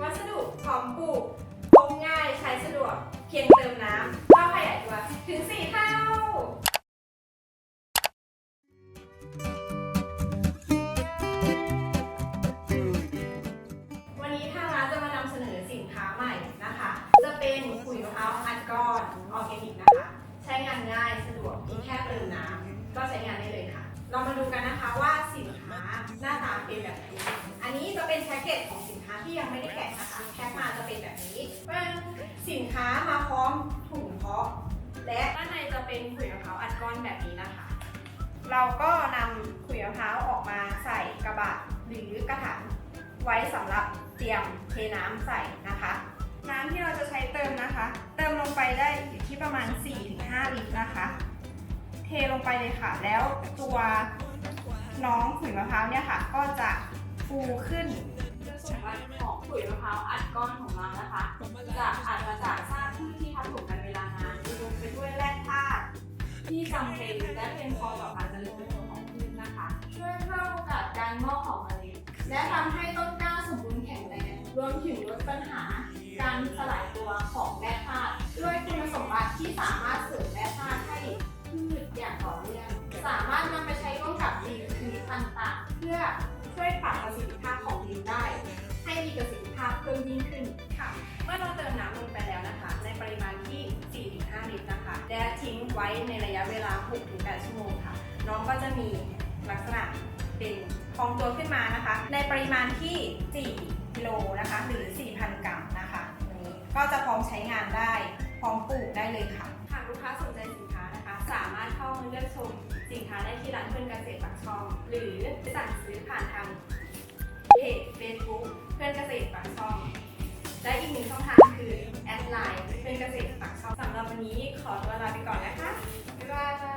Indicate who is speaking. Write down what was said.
Speaker 1: วัสดุพร้อมปลูกพกง่ายใช้สะดวก เพียงเติมน้ำเท่าขยายตัวถึง 4 เท่าวันนี้ทางร้านจะมานำเสนอสินค้าใหม่นะคะจะเป็นขุยมะพร้าวอัดก้อนออร์แกนิกนะคะ ใช้งานง่ายสะดวกเพียงแค่เติมน้ำก็ใช้งานได้เลยค่ะ เรามาดูกันนะคะว่าสินค้าหน้าตาเป็นแบบไหน อันนี้จะเป็นแพ็กเกจของ ที่ยังไม่ได้แกะนะคะแพ็คมาจะเป็นแบบนี้เป็นสินค้ามาพร้อมถุงเพาะ และด้านในจะเป็นขุยมะพร้าวอัดก้อนแบบนี้นะคะ เราก็นำขุยมะพร้าวออกมาใส่กระบะหรือกระถางไว้สำหรับเตรียมเทน้ำใส่นะคะ น้ำที่เราจะใช้เติมนะคะ เติมลงไปได้อยู่ที่ประมาณ 4-5 ลิตรนะคะ เทลงไปเลยค่ะ แล้วตัวน้องขุยมะพร้าวเนี่ยค่ะ ก็จะฟูขึ้นคุณสมบัติุ๋ยมะพร้าวอัดก้อนของเรานะคะ จะอัดมาจากซากพืชที่ทับถมกันเวลานานอุดมไปด้วยแร่ธาตุที่จำเป็นและเพียงพอต่อการเจริญเติบโตของพืชนะคะ ช่วยเพิ่มโอกาสการงอกของเมล็ดและทำให้ต้นกล้าสมบูรณ์แข็งแรงรวมถึงลดปัญหา การสลายตัวของแร่ธาตุด้วยคุณสมบัติที่สามารถเสริมแร่ธาตุให้พืชอย่างต่อเนื่องสามารถนำไปใช้ร่วมกับดินชนิดต่างๆ เพื่อช่วยปรับประสิทธิภาพ เพิ่มยิ่งขึ้นค่ะ เมื่อเราเติมน้ำลงไปแล้วนะคะ ในปริมาณที่ 4-5 ลิตรนะคะ และทิ้งไว้ในระยะเวลา 6-8 ชั่วโมงค่ะ น้องก็จะมีลักษณะเป็นพองตัวขึ้นมานะคะ ในปริมาณที่ 4 กิโลนะคะ หรือ 4,000 กรัมนะคะนี้ก็จะพร้อมใช้งานได้พร้อมปลูกได้เลยค่ะหากลูกค้าสนใจสินค้านะคะ สามารถเข้ามาเลือกชมสินค้าได้ที่ร้านเพื่อนเกษตรปากช่อง หรือสั่งซื้อผ่านทางเพจ Facebook เพื่อนเก เป็นเกษตรปักเขาสำหรับวันนี้ขอตัวลาไปก่อนนะคะบ๊ายบาย